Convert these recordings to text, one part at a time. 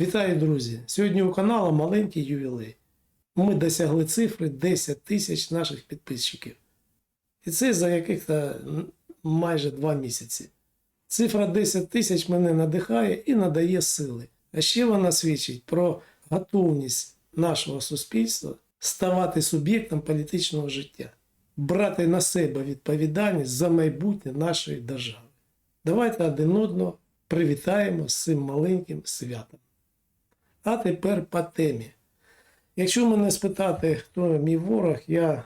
Вітаю, друзі! Сьогодні у каналу маленький ювілей. Ми досягли цифри 10 тисяч наших підписчиків. І це за яких-то майже два місяці. Цифра 10 тисяч мене надихає і надає сили. А ще вона свідчить про готовність нашого суспільства ставати суб'єктом політичного життя, брати на себе відповідальність за майбутнє нашої держави. Давайте один одного привітаємо з цим маленьким святом. А тепер по темі. Якщо мене спитати, хто мій ворог, я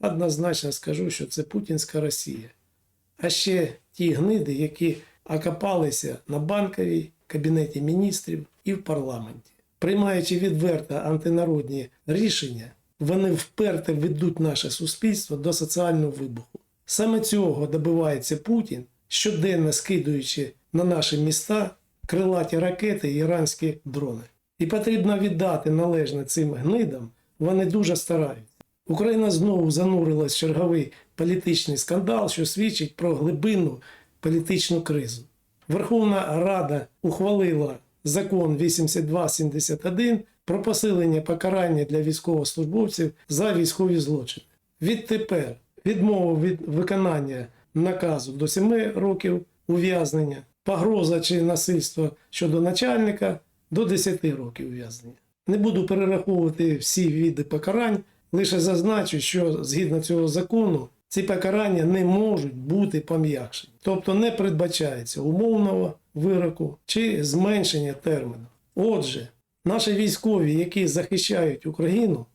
однозначно скажу, що це Путінська Росія. А ще ті гниди, які окопалися на банковій, кабінеті міністрів і в парламенті. Приймаючи відверто антинародні рішення, вони вперто ведуть наше суспільство до соціального вибуху. Саме цього добивається Путін, щоденно скидуючи на наші міста крилаті ракети і іранські дрони. І потрібно віддати належне цим гнидам, вони дуже стараються. Україна знову занурилась в черговий політичний скандал, що свідчить про глибинну політичну кризу. Верховна Рада ухвалила закон 8271 про посилення покарання для військовослужбовців за військові злочини. Відтепер відмова від виконання наказу до 7 років ув'язнення, погроза чи насильство щодо начальника до 10 років ув'язнення. Не буду перераховувати всі види покарань, лише зазначу, що згідно цього закону ці покарання не можуть бути пом'якшені, тобто не передбачається умовного вироку чи зменшення терміну. Отже, наші військові, які захищають Україну,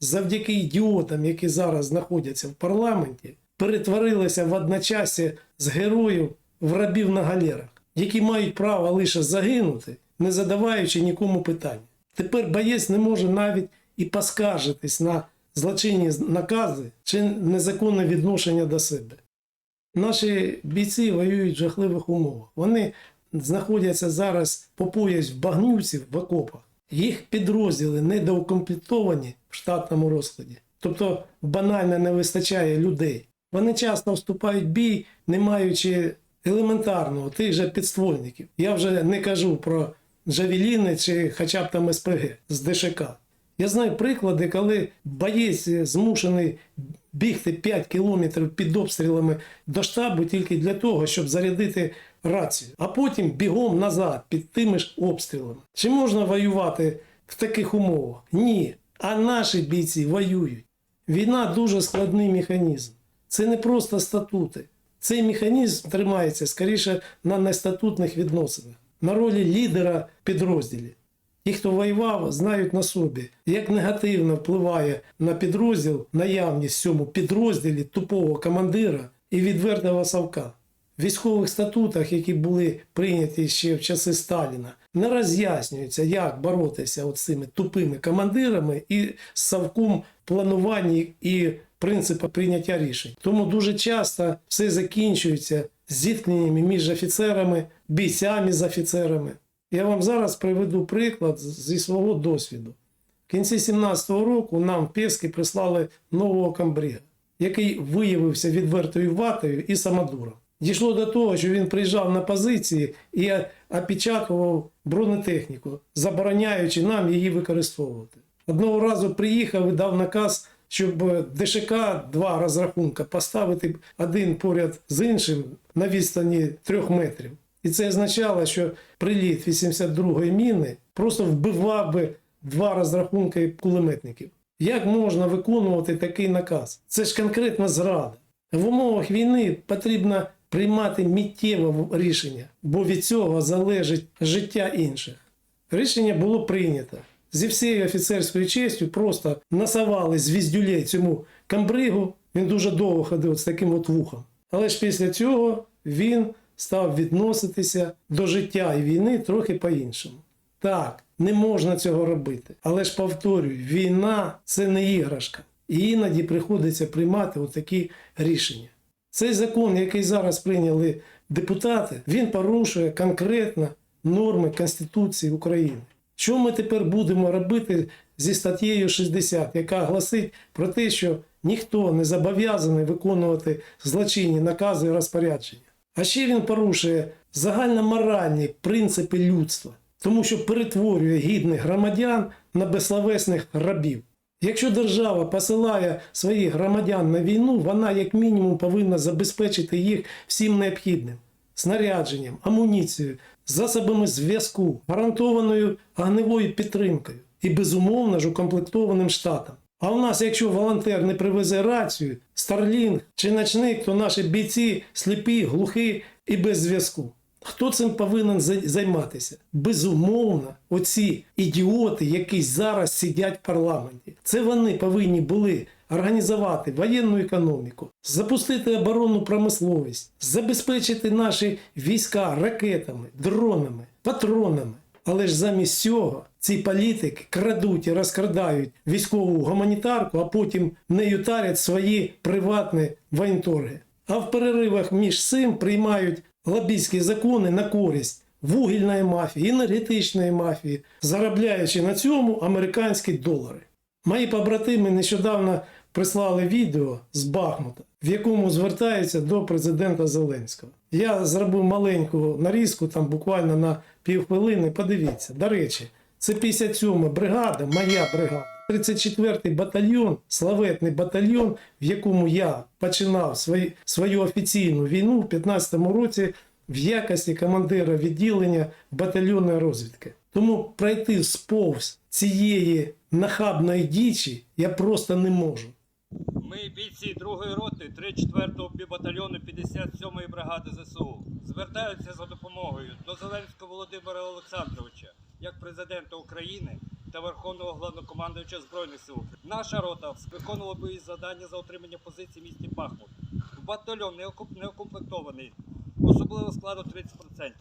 завдяки ідіотам, які зараз знаходяться в парламенті, перетворилися в одночасі з героїв в рабів на галерах, які мають право лише загинути, не задаваючи нікому питань. Тепер боєць не може навіть і поскаржитись на злочинні накази чи незаконне відношення до себе. Наші бійці воюють в жахливих умовах. Вони знаходяться зараз по пояс в багнюці в окопах. Їх підрозділи недоукомплектовані в штатному розкладі. Тобто банально не вистачає людей. Вони часто вступають в бій, не маючи елементарного тих же підствольників. Я вже не кажу про Джавеліни чи хоча б там СПГ з ДШК. Я знаю приклади, коли боєць змушений бігти 5 кілометрів під обстрілами до штабу тільки для того, щоб зарядити рацію, а потім бігом назад під тими ж обстрілами. Чи можна воювати в таких умовах? Ні. А наші бійці воюють. Війна дуже складний механізм. Це не просто статути. Цей механізм тримається скоріше на нестатутних відносинах, на ролі лідера підрозділів. Ті, хто воював, знають на собі, як негативно впливає на підрозділ наявність в цьому підрозділі тупого командира і відвертого совка. В військових статутах, які були прийняті ще в часи Сталіна, не роз'яснюється, як боротися от з цими тупими командирами і з совком в плануванні і принципу прийняття рішень. Тому дуже часто все закінчується зіткненнями між офіцерами, бійцями з офіцерами. Я вам зараз приведу приклад зі свого досвіду. В кінці 17-го року нам в Пєски прислали нового камбріга, який виявився відвертою ватою і самодуром. Дійшло до того, що він приїжджав на позиції і опечатував бронетехніку, забороняючи нам її використовувати. Одного разу приїхав і дав наказ, щоб ДШК два розрахунка поставити один поряд з іншим на відстані трьох метрів. І це означало, що приліт 82-ї міни просто вбивав би два розрахунки кулеметників. Як можна виконувати такий наказ? Це ж конкретна зрада. В умовах війни потрібно приймати миттєве рішення, бо від цього залежить життя інших. Рішення було прийнято. Зі всією офіцерською честю просто насавали звіздюлей цьому камбригу. Він дуже довго ходив з таким от вухом. Але ж після цього він став відноситися до життя і війни трохи по-іншому. Так, не можна цього робити. Але ж повторюю, війна це не іграшка. І іноді приходиться приймати отакі рішення. Цей закон, який зараз прийняли депутати, він порушує конкретно норми Конституції України. Що ми тепер будемо робити зі статтєю 60, яка гласить про те, що ніхто не зобов'язаний виконувати злочинні накази і розпорядження? А ще він порушує загальноморальні принципи людства. тому що перетворює гідних громадян на безсловесних рабів. Якщо держава посилає своїх громадян на війну, вона як мінімум повинна забезпечити їх всім необхідним снарядженням, амуніцією, засобами зв'язку, гарантованою огневою підтримкою і безумовно ж укомплектованим штатом. А в нас, якщо волонтер не привезе рацію, старлінг чи ночник, то наші бійці сліпі, глухі і без зв'язку. Хто цим повинен займатися? Безумовно, оці ідіоти, які зараз сидять в парламенті. Це вони повинні були організувати воєнну економіку, запустити оборонну промисловість, забезпечити наші війська ракетами, дронами, патронами. Але ж замість цього ці політики крадуть і розкрадають військову гуманітарку, а потім нею тарять свої приватні воєнторги. А в переривах між цим приймають лобійські закони на користь вугільної мафії, енергетичної мафії, заробляючи на цьому американські долари. Мої побратими нещодавно прислали відео з Бахмута, в якому звертаються до президента Зеленського. Я зробив маленьку нарізку, там буквально на півхвилини. Подивіться. До речі, це 57-ма бригада, моя бригада. 34-й батальйон, славетний батальйон, в якому я починав свої, свою офіційну війну в 15-му році в якості командира відділення батальйонної розвідки. Тому пройти сповз цієї нахабної дічі я просто не можу. Ми бійці 2-ї роти 3-4-го батальйону 57-ї бригади ЗСУ звертаються за допомогою до Зеленського Володимира Олександровича як президента України та Верховного головнокомандуюча Збройних сил. Наша рота виконувала бої завдання за отримання позицій в місті Бахмут. Батальйон не укомплектований, особливо складу 30%.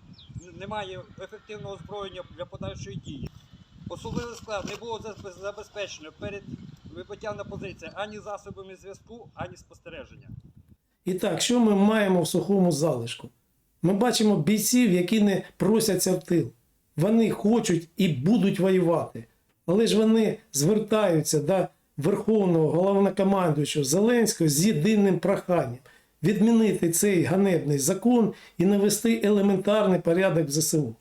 Немає ефективного озброєння для подальшої дії. Особливий склад не було забезпечено перед вибиттям на позиції ані засобами зв'язку, ані спостереження. І так, що ми маємо в сухому залишку? Ми бачимо бійців, які не просяться в тил. Вони хочуть і будуть воювати. Але ж вони звертаються до Верховного головнокомандуючого Зеленського з єдиним проханням відмінити цей ганебний закон і навести елементарний порядок в ЗСУ.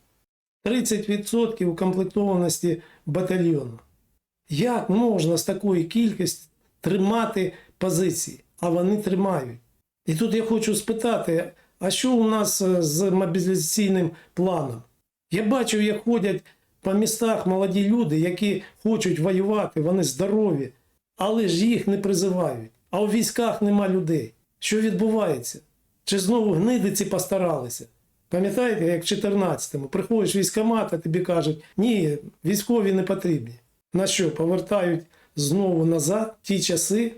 30% укомплектованості батальйону. Як можна з такої кількості тримати позиції? А вони тримають. І тут я хочу спитати: а що у нас е, з мобілізаційним планом? Я бачу, як ходять по містах молоді люди, які хочуть воювати, вони здорові, але ж їх не призивають. А у військах нема людей. Що відбувається? Чи знову гнидиці постаралися? Пам'ятаєте, як в 14-му приходиш в військкомат, а тобі кажуть, ні, військові не потрібні. На що, повертають знову назад ті часи?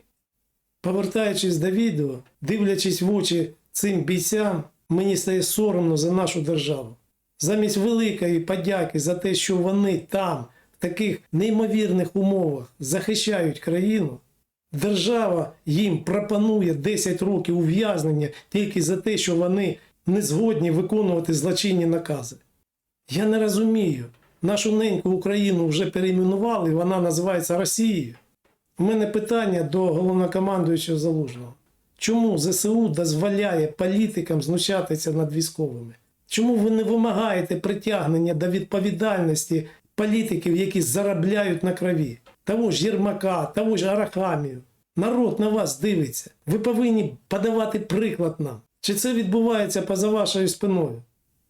Повертаючись до відео, дивлячись в очі цим бійцям, мені стає соромно за нашу державу. Замість великої подяки за те, що вони там, в таких неймовірних умовах, захищають країну, держава їм пропонує 10 років ув'язнення тільки за те, що вони не згодні виконувати злочинні накази. Я не розумію. Нашу неньку Україну вже перейменували, вона називається Росією. У мене питання до головнокомандуючого Залужного. Чому ЗСУ дозволяє політикам знущатися над військовими? Чому ви не вимагаєте притягнення до відповідальності політиків, які заробляють на крові? Того ж Єрмака, того ж Арахамію. Народ на вас дивиться. Ви повинні подавати приклад нам. Чи це відбувається поза вашою спиною?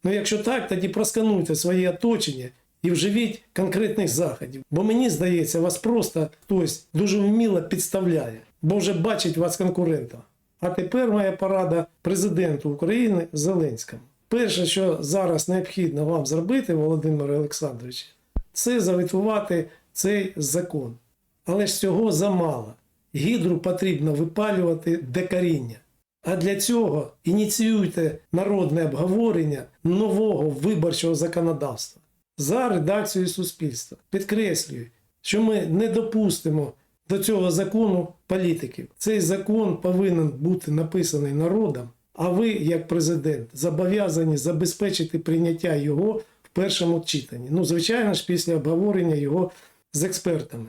Ну, якщо так, тоді проскануйте своє оточення і вживіть конкретних заходів. Бо мені здається, вас просто хтось дуже вміло підставляє, бо вже бачить вас конкурента. А тепер моя порада президенту України Зеленському. Перше, що зараз необхідно вам зробити, Володимир Олександрович, це заветувати цей закон. Але ж цього замало. Гідру потрібно випалювати до коріння. А для цього ініціюйте народне обговорення нового виборчого законодавства за редакцією суспільства. Підкреслюю, що ми не допустимо до цього закону політиків. Цей закон повинен бути написаний народом, а ви, як президент, зобов'язані забезпечити прийняття його в першому читанні. Ну, звичайно ж, після обговорення його з експертами.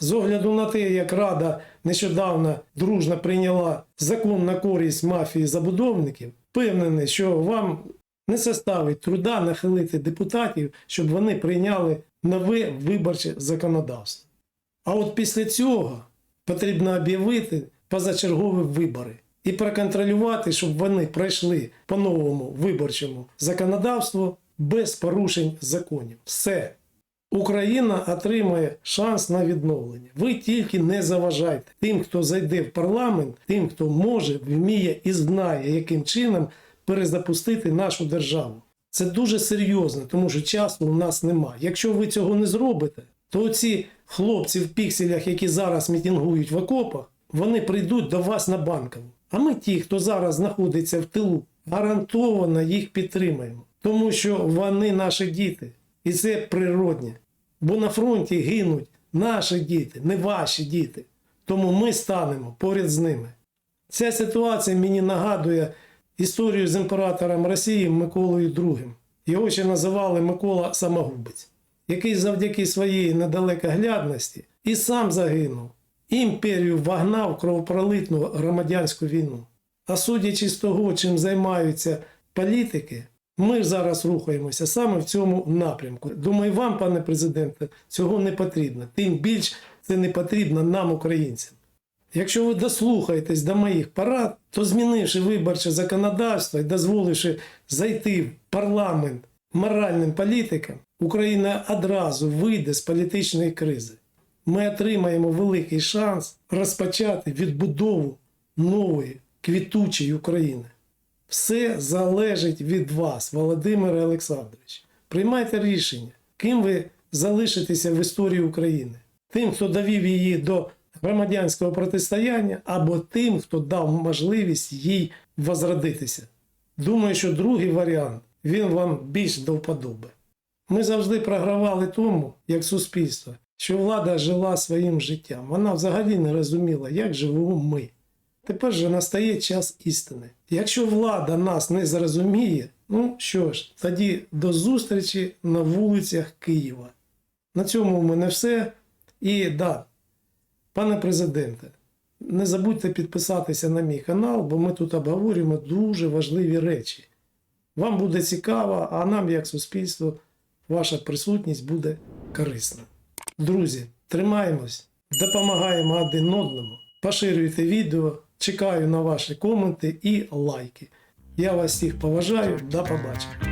З огляду на те, як Рада нещодавно дружно прийняла закон на користь мафії забудовників, впевнений, що вам Не составить труда нахилити депутатів, щоб вони прийняли нове виборче законодавство. А от після цього потрібно об'явити позачергові вибори і проконтролювати, щоб вони пройшли по новому виборчому законодавству без порушень законів. Все. Україна отримає шанс на відновлення. Ви тільки не заважайте тим, хто зайде в парламент, тим, хто може, вміє і знає, яким чином перезапустити нашу державу. Це дуже серйозно, тому що часу у нас немає. Якщо ви цього не зробите, то ці хлопці в пікселях, які зараз мітингують в окопах, вони прийдуть до вас на банкову. А ми, ті, хто зараз знаходиться в тилу, гарантовано їх підтримаємо, тому що вони наші діти, і це природне. Бо на фронті гинуть наші діти, не ваші діти. Тому ми станемо поряд з ними. Ця ситуація мені нагадує історію з імператором Росії Миколою II. Його ще називали Микола Самогубець, який завдяки своїй недалекоглядності і сам загинув. Імперію вогнав кровопролитну громадянську війну. А судячи з того, чим займаються політики, ми зараз рухаємося саме в цьому напрямку. Думаю, вам, пане президенте, цього не потрібно. Тим більш це не потрібно нам, українцям. Якщо ви дослухаєтесь до моїх порад, то змінивши виборче законодавство і дозволивши зайти в парламент моральним політикам, Україна одразу вийде з політичної кризи. Ми отримаємо великий шанс розпочати відбудову нової квітучої України. Все залежить від вас, Володимир Олександрович. Приймайте рішення, ким ви залишитеся в історії України. Тим, хто довів її до громадянського протистояння, або тим, хто дав можливість їй возродитися. Думаю, що другий варіант він вам більш до вподоби. Ми завжди програвали тому, як суспільство, що влада жила своїм життям. Вона взагалі не розуміла, як живемо ми. Тепер же настає час істини. Якщо влада нас не зрозуміє, ну що ж, тоді до зустрічі на вулицях Києва. На цьому в мене все. І да, пане президенте, не забудьте підписатися на мій канал, бо ми тут обговорюємо дуже важливі речі. Вам буде цікаво, а нам, як суспільство, ваша присутність буде корисна. Друзі, тримаємось, допомагаємо один одному, поширюйте відео, чекаю на ваші коменти і лайки. Я вас всіх поважаю, до побачення.